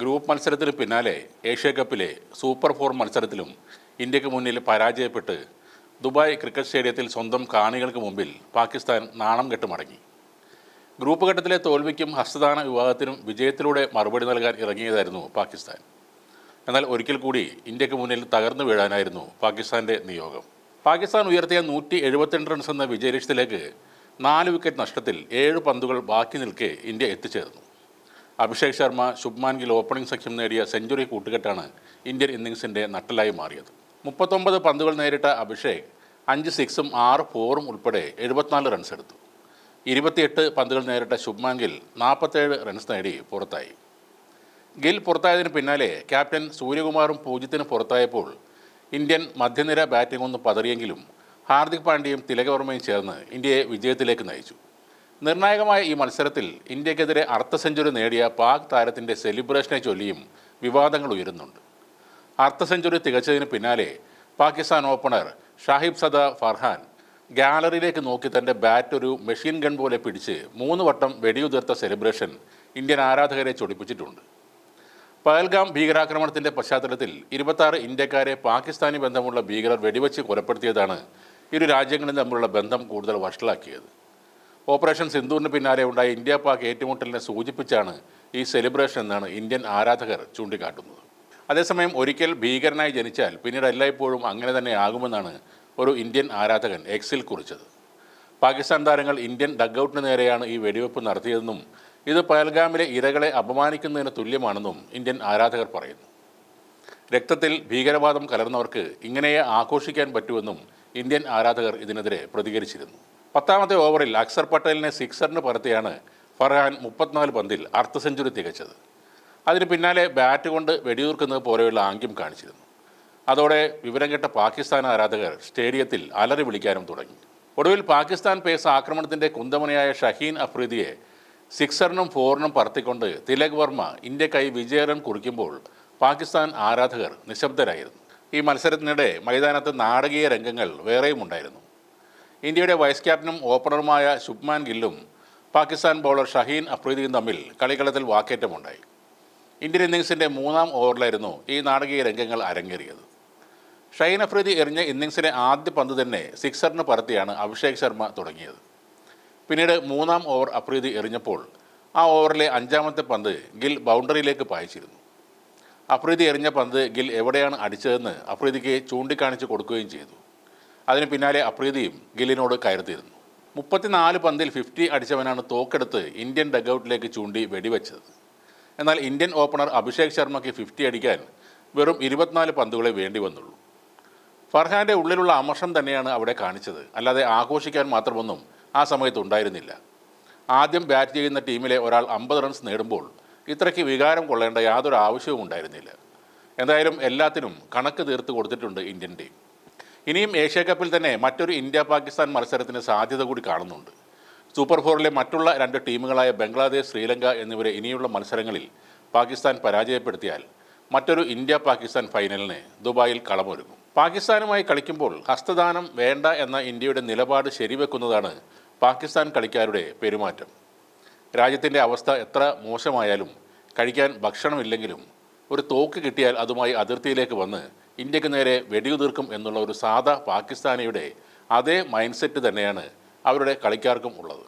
Group മത്സരത്തിന് പിന്നാലെ Asia കപ്പിലെ super four മത്സരത്തിലും ഇന്ത്യയ്ക്ക് മുന്നിൽ പരാജയപ്പെട്ട് ദുബായ് ക്രിക്കറ്റ് സ്റ്റേഡിയത്തിൽ സ്വന്തം കാണികൾക്ക് മുമ്പിൽ പാകിസ്ഥാൻ നാണം കെട്ട് മടങ്ങി. ഗ്രൂപ്പ് ഘട്ടത്തിലെ തോൽവിക്കും ഹസ്തദാന വിവാദത്തിനും വിജയത്തിലൂടെ മറുപടി നൽകാൻ ഇറങ്ങിയതായിരുന്നു പാകിസ്ഥാൻ. എന്നാൽ ഒരിക്കൽ കൂടി ഇന്ത്യയ്ക്ക് മുന്നിൽ തകർന്നു വീഴാനായിരുന്നു പാകിസ്ഥാന്റെ നിയോഗം. പാകിസ്ഥാൻ ഉയർത്തിയ നൂറ്റി എഴുപത്തിരണ്ട് റൺസ് എന്ന വിജയലക്ഷ്യത്തിലേക്ക് നാല് വിക്കറ്റ് നഷ്ടത്തിൽ ഏഴ് പന്തുകൾ ബാക്കി നിൽക്കെ ഇന്ത്യ എത്തിച്ചേർന്നു. അഭിഷേക് ശർമ്മ ശുഭ്മാൻ ഗിൽ ഓപ്പണിംഗ് സഖ്യം നേടിയ സെഞ്ചുറി കൂട്ടുകെട്ടാണ് ഇന്ത്യൻ ഇന്നിങ്സിന്റെ നട്ടലായി മാറിയത്. മുപ്പത്തൊമ്പത് പന്തുകൾ നേരിട്ട അഭിഷേക് അഞ്ച് സിക്സും ആറ് ഫോറും ഉൾപ്പെടെ എഴുപത്തിനാല് റൺസ് എടുത്തു. ഇരുപത്തിയെട്ട് പന്തുകൾ നേരിട്ട ശുഭ്മാൻ ഗിൽ നാൽപ്പത്തേഴ് റൺസ് നേടി പുറത്തായി. ഗിൽ പുറത്തായതിന് പിന്നാലെ ക്യാപ്റ്റൻ സൂര്യകുമാറും പൂജ്യത്തിന് പുറത്തായപ്പോൾ ഇന്ത്യൻ മധ്യനിര ബാറ്റിംഗ് ഒന്ന് പതറിയെങ്കിലും ഹാർദിക് പാണ്ഡ്യയും തിലകവർമ്മയും ചേർന്ന് ഇന്ത്യയെ വിജയത്തിലേക്ക് നയിച്ചു. നിർണായകമായ ഈ മത്സരത്തിൽ ഇന്ത്യക്കെതിരെ അർദ്ധ സെഞ്ചുറി നേടിയ പാക് താരത്തിന്റെ സെലിബ്രേഷനെ ചൊല്ലിയും വിവാദങ്ങൾ ഉയരുന്നുണ്ട്. അർദ്ധ സെഞ്ചുറി തികച്ചതിന് പിന്നാലെ പാകിസ്ഥാൻ ഓപ്പണർ ഷാഹിബ് സദ ഫർഹാൻ ഗാലറിയിലേക്ക് നോക്കി തന്റെ ബാറ്റ് ഒരു മെഷീൻ ഗൺ പോലെ പിടിച്ച് മൂന്ന് വട്ടം വെടിയുതിർത്ത സെലിബ്രേഷൻ ഇന്ത്യൻ ആരാധകരെ ചൊടിപ്പിച്ചിട്ടുണ്ട്. പഹൽഗാം ഭീകരാക്രമണത്തിന്റെ പശ്ചാത്തലത്തിൽ ഇരുപത്താറ് ഇന്ത്യക്കാരെ പാകിസ്ഥാനി ബന്ധമുള്ള ഭീകരർ വെടിവെച്ച് കൊലപ്പെടുത്തിയതാണ് ഇരു രാജ്യങ്ങളും തമ്മിലുള്ള ബന്ധം കൂടുതൽ വഷളാക്കിയത്. ഓപ്പറേഷൻ സിന്ദൂറിന് പിന്നാലെ ഉണ്ടായ ഇന്ത്യ പാക് ഏറ്റുമുട്ടലിനെ സൂചിപ്പിച്ചാണ് ഈ സെലിബ്രേഷൻ എന്നാണ് ഇന്ത്യൻ ആരാധകർ ചൂണ്ടിക്കാട്ടുന്നത്. അതേസമയം ഒരിക്കൽ ഭീകരനായി ജനിച്ചാൽ പിന്നീട് എല്ലായ്പ്പോഴും അങ്ങനെ തന്നെ ആകുമെന്നാണ് ഒരു ഇന്ത്യൻ ആരാധകൻ എക്സിൽ കുറിച്ചത്. പാകിസ്ഥാൻ താരങ്ങൾ ഇന്ത്യൻ ഡഗ്ഔട്ടിന് നേരെയാണ് ഈ വെടിവെപ്പ് നടത്തിയതെന്നും ഇത് പയൽഗാമിലെ ഇരകളെ അപമാനിക്കുന്നതിന് തുല്യമാണെന്നും ഇന്ത്യൻ ആരാധകർ പറയുന്നു. രക്തത്തിൽ ഭീകരവാദം കലർന്നവർക്ക് ഇങ്ങനെയേ ആഘോഷിക്കാൻ പറ്റുമെന്നും ഇന്ത്യൻ ആരാധകർ ഇതിനെതിരെ പ്രതികരിച്ചിരുന്നു. പത്താമത്തെ ഓവറിൽ അക്സർ പട്ടേലിനെ സിക്സറിന് പറത്തിയാണ് ഫർഹാൻ മുപ്പത്തിനാല് പന്തിൽ അർദ്ധ സെഞ്ചുറി തികച്ചത്. അതിന് പിന്നാലെ ബാറ്റ് കൊണ്ട് വെടിയൂർക്കുന്നത് പോലെയുള്ള ആംഗ്യം കാണിച്ചിരുന്നു. അതോടെ വിവരം കേട്ട പാകിസ്ഥാൻ ആരാധകർ സ്റ്റേഡിയത്തിൽ അലറി വിളിക്കാനും തുടങ്ങി. ഒടുവിൽ പാകിസ്ഥാൻ പേസ് ആക്രമണത്തിന്റെ കുന്തമണിയായ ഷഹീൻ അഫ്രീദിയെ സിക്സറിനും ഫോറിനും പറത്തിക്കൊണ്ട് തിലക് വർമ്മ ഇന്ത്യക്കായി വിജയരൻ കുറിക്കുമ്പോൾ പാകിസ്ഥാൻ ആരാധകർ നിശബ്ദരായിരുന്നു. ഈ മത്സരത്തിനിടെ മൈതാനത്ത് നാടകീയ രംഗങ്ങൾ വേറെയും ഉണ്ടായിരുന്നു ഇന്ത്യയുടെ വൈസ് ക്യാപ്റ്റനും ഓപ്പണറുമായ ശുഭ്മാൻ ഗില്ലും പാകിസ്ഥാൻ ബൗളർ ഷഹീൻ അഫ്രീദിയും തമ്മിൽ കളിക്കളത്തിൽ വാക്കേറ്റമുണ്ടായി. ഇന്ത്യൻ ഇന്നിങ്സിന്റെ മൂന്നാം ഓവറിലായിരുന്നു ഈ നാടകീയ രംഗങ്ങൾ അരങ്ങേറിയത്. ഷഹീൻ അഫ്രീദി എറിഞ്ഞ ഇന്നിങ്സിലെ ആദ്യ പന്ത് തന്നെ സിക്സറിന് പറത്തിയാണ് അഭിഷേക് ശർമ്മ തുടങ്ങിയത്. പിന്നീട് മൂന്നാം ഓവർ അഫ്രീദി എറിഞ്ഞപ്പോൾ ആ ഓവറിലെ അഞ്ചാമത്തെ പന്ത് ഗിൽ ബൗണ്ടറിയിലേക്ക് പായിച്ചിരുന്നു. അഫ്രീദി എറിഞ്ഞ പന്ത് ഗിൽ എവിടെയാണ് അടിച്ചതെന്ന് അഫ്രീദിക്ക് ചൂണ്ടിക്കാണിച്ച് കൊടുക്കുകയും ചെയ്തു. അതിന് പിന്നാലെ അപ്രീതിയും ഗില്ലിനോട് കയർത്തിയിരുന്നു മുപ്പത്തിനാല് പന്തിൽ ഫിഫ്റ്റി അടിച്ചവനാണ് തോക്കെടുത്ത് ഇന്ത്യൻ ഡഗൌട്ടിലേക്ക് ചൂണ്ടി വെടിവെച്ചത്. എന്നാൽ ഇന്ത്യൻ ഓപ്പണർ അഭിഷേക് ശർമ്മയ്ക്ക് ഫിഫ്റ്റി അടിക്കാൻ വെറും ഇരുപത്തിനാല് പന്തുകളെ വേണ്ടി വന്നുള്ളൂ. ഫർഹാന്റെ ഉള്ളിലുള്ള അമർഷം തന്നെയാണ് അവിടെ കാണിച്ചത്. അല്ലാതെ ആഘോഷിക്കാൻ മാത്രമൊന്നും ആ സമയത്ത് ഉണ്ടായിരുന്നില്ല. ആദ്യം ബാറ്റ് ചെയ്യുന്ന ടീമിലെ ഒരാൾ അമ്പത് റൺസ് നേടുമ്പോൾ ഇത്രയ്ക്ക് വികാരം കൊള്ളേണ്ട യാതൊരു ആവശ്യവും ഉണ്ടായിരുന്നില്ല. എന്തായാലും എല്ലാത്തിനും കണക്ക് തീർത്ത് കൊടുത്തിട്ടുണ്ട് ഇന്ത്യൻ ടീം. ഇനിയും ഏഷ്യ കപ്പിൽ തന്നെ മറ്റൊരു ഇന്ത്യ പാകിസ്ഥാൻ മത്സരത്തിന് സാധ്യത കൂടി കാണുന്നുണ്ട്. സൂപ്പർ ഫോറിലെ മറ്റുള്ള രണ്ട് ടീമുകളായ ബംഗ്ലാദേശ് ശ്രീലങ്ക എന്നിവരെ ഇനിയുള്ള മത്സരങ്ങളിൽ പാകിസ്ഥാൻ പരാജയപ്പെടുത്തിയാൽ മറ്റൊരു ഇന്ത്യ പാകിസ്ഥാൻ ഫൈനലിന് ദുബായിൽ കളമൊരുങ്ങും. പാകിസ്ഥാനുമായി കളിക്കുമ്പോൾ ഹസ്തദാനം വേണ്ട എന്ന ഇന്ത്യയുടെ നിലപാട് ശരിവെക്കുന്നതാണ് പാകിസ്ഥാൻ കളിക്കാരുടെ പെരുമാറ്റം. രാജ്യത്തിന്റെ അവസ്ഥ എത്ര മോശമായാലും കഴിക്കാൻ ഭക്ഷണമില്ലെങ്കിലും ഒരു തോക്ക് കിട്ടിയാൽ അതുമായി അതിർത്തിയിലേക്ക് വന്ന് ഇന്ത്യയ്ക്ക് നേരെ വെടിയുതിർക്കും എന്നുള്ള ഒരു സാധാ പാകിസ്ഥാനിയുടെ അതേ മൈൻഡ് സെറ്റ് തന്നെയാണ് അവരുടെ കളിക്കാർക്കും ഉള്ളത്.